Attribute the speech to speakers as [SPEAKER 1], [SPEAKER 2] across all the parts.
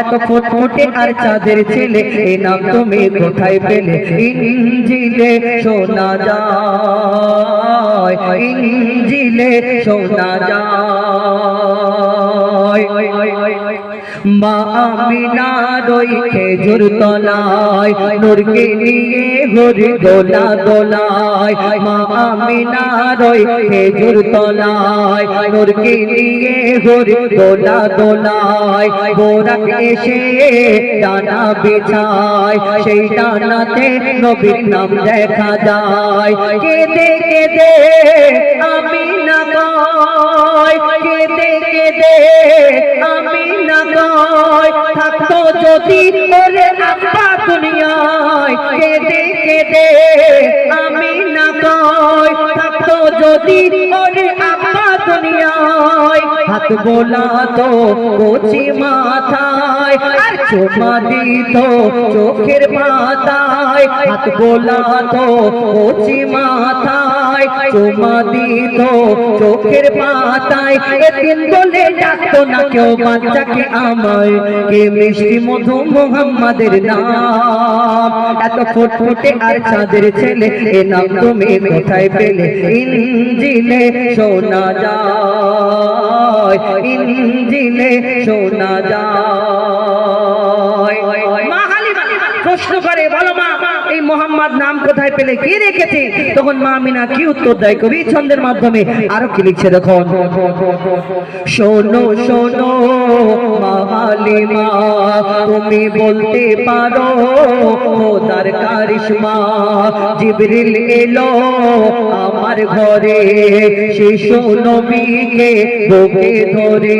[SPEAKER 1] এত ফুটফুটে আর চাঁদের ছেলে এ নাম তুমি কোথায় পেলে? ইঞ্জিলে শোনা যায়, ইঞ্জিলে শোনা যায়। মা আমিনার ওই খেজুর তলায় নূরকে নিয়ে হরি দোলা দোলায়। মা খেজুর তলায় নূরকে নিয়ে হরি দোলা দোলায়। বোরাক এসে ডানা বিছায়, সেই ডানাতে নবীর নাম দেখা যায়। কেঁদে কেঁদে আমি কেঁদে কেঁদে আমি না কয় থাকতো যদি ওরে আপা দুনিয়ায়। কেঁদে কেঁদে, আমি না কয় থাকতো যদি ওরে আপা দুনিয়ায়। হাত বোলা তো কচি মাথায় দিত চোখের হাত কচি মাথায় চোমা দিত চোখের বলে ডাকতো না কেউ বাচ্চাকে আমায়, কে মিষ্টি মধু মোহাম্মদের নাম? এত ফুটফুটে আর চাঁদের ছেলে, এ নাম তুমি কোথায় পেলে? ইঞ্জিলে শোনা যায়। ইঞ্জিলে শোনা যায় মা হালিমা প্রশ্ন করে বলো মা এই মোহাম্মদ নাম কোথায় পেলে কে রেখেছে? তখন মা মিনা কি উত্তর দেয়? কবি ছন্দের মাধ্যমে আরও কি লিখছে দেখো শোনো শোনো, মা হালিমা, তুমি বলতে পারো, খোদার কারিশমা, জিবরিল এলো আমার ঘরে। শিশু নবীকে বুকে ধরে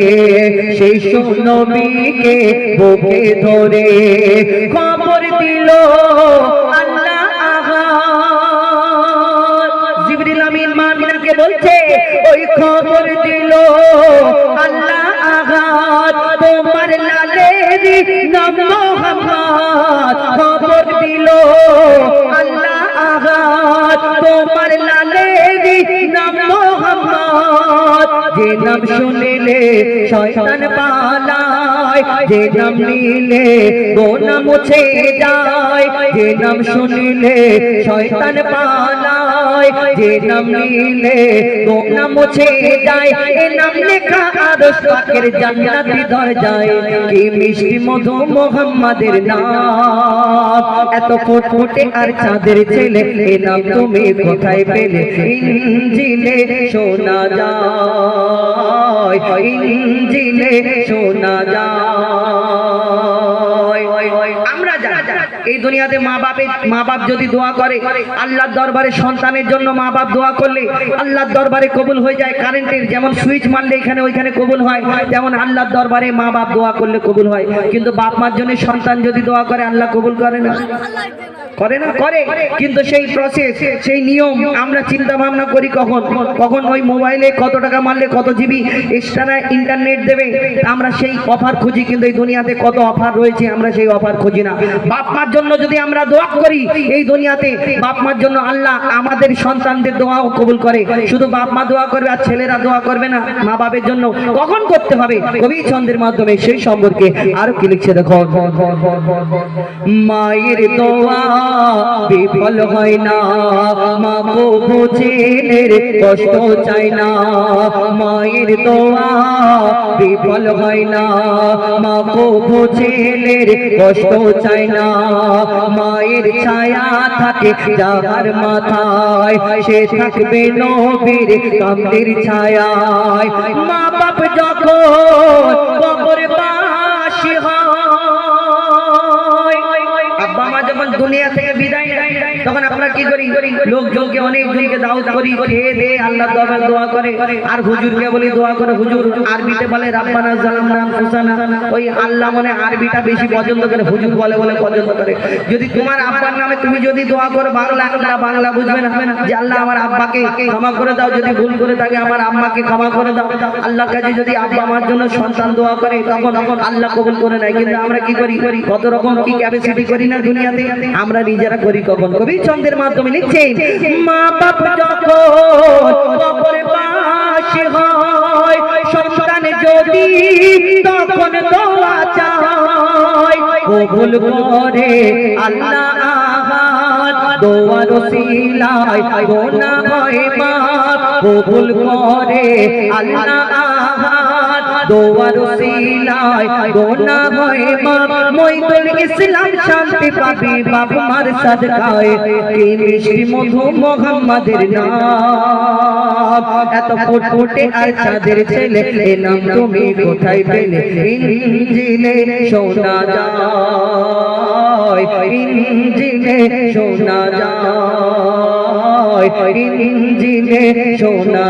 [SPEAKER 1] শিশু নবীকে বুকে ধরে। খবর দিল আমিন বলছে, ওই খবর দিল, আল্লাহ তোমার খবর দিল, আল্লাহ তোমার যে নাম শুনিলে শয়তান পালায়, যে নাম নিলে মুছে যায়, যে নাম শুনিলে শয়তান পালায়। যে নাম নিলে গোনা মুছে যায়। এ নাম লেখা আরশ পাকের জান্নাতি এত ফুটফুটে আর চাঁদের ছেলে, এ তুমি কোথায় পেলে? ইঞ্জিলে শোনা যায়, ইঞ্জিলে শোনা যায়। এই দুনিয়াতে মা বাপে মা বাপ যদি দোয়া করে, আল্লাহর দরবারে সন্তানের জন্য মা বাপ দোয়া করলে আল্লাহর দরবারে কবুল হয়ে যায়। কারেন্টের যেমন সুইচ মারলে এখানে ওইখানে কবুল হয় যেমন আল্লাহর দরবারে মা বাপ দোয়া করলে কবুল হয়। কিন্তু বাপ মার জন্য সন্তান যদি দোয়া করে, আল্লাহ কবুল করে না। করে না, করে। কিন্তু সেই প্রসেস সেই নিয়ম, আমরা চিন্তা ভাবনা করি কখন? কখন ওই মোবাইলে কত টাকা মারলে কত জিবি এক্সট্রা ইন্টারনেট দেবে? আমরা সেই অফার খুঁজি, কিন্তু এই দুনিয়াতে কত অফার রয়েছে, আমরা সেই অফার খুঁজি না। বাপ মার জন্য যদি আমরা দোয়া করি, এই দুনিয়াতে বাপ মার জন্য আল্লাহ আমাদের সন্তানদের দোয়াও কবুল করে। শুধু বাপ মা দোয়া করবে আর ছেলেরা দোয়া করবে না, মা বাপের জন্য কখন করতে হবে? কবি ছন্দের মাধ্যমে সেই সম্পর্কে আরও কি লিখছে দেখো মায়ের দোয়া বিফল হয় না। মা প্রভু ছেলের কষ্ট চাই না। মায়ের দোয়া বিফল হয় না। মা প্রভু ছেলের কষ্ট চাই না। মায়ের ছায়া থাকে যাহার মাথায়, সে থাকবে নবীর কামদের ছায়ায়। মা বাপ যখন কবর বাসী হয় যখন দুনিয়া থেকে বিদায় নেয় তখন আমরা কি করি? লোকজনকে অনেক জনকে দাওয়াত করি, খেয়ে দে আল্লাহ দরবার দোয়া করে। আর হুজুরকে বলি, দোয়া করে হুজুর, আরবিতে বলে, রাব্বানা জালামনা আনফুসানা। ওই আল্লাহ মনে আরবিটা বেশি পছন্দ করে, হুজুর বলে বলে পছন্দ করে। যদি তোমার আব্বার নামে তুমি যদি দোয়া করো, বাংলা, আল্লাহ বাংলা বুঝবে না যে আল্লাহ আমার আব্বাকে ক্ষমা করে দাও, যদি ভুল করে থাকে আমার আম্মাকে ক্ষমা করে দাও। আল্লাহর কাছে যদি আব্বা আমার জন্য সন্তান দোয়া করে, তখন তখন আল্লাহ কবুল করে নেয়। কিন্তু আমরা কি করি? কত রকম কি ক্যাপাসিটি করি না দুনিয়াতে? আমরা নিজেরা করি কখন? কবি কবির চন্দ্রের মাধ্যমে লিখছেন, মা বাপ যখন পাশে হয় যদি তখন কবুল করে আল্লাহ দোয়ার মা কবুল করে আল্লাহ দোয়ার ওসিলায় গোনা মইদুল ইসলাম শান্তি পাবি, বাপ মার সাদকায়। কি মিষ্টি মধু মোহাম্মদের নাম। এত ফুটফুটে আর চাঁদের ছেলে, এ নাম তুমি কোথায় পেলে? শোনা যায় শোনা যায় শোনা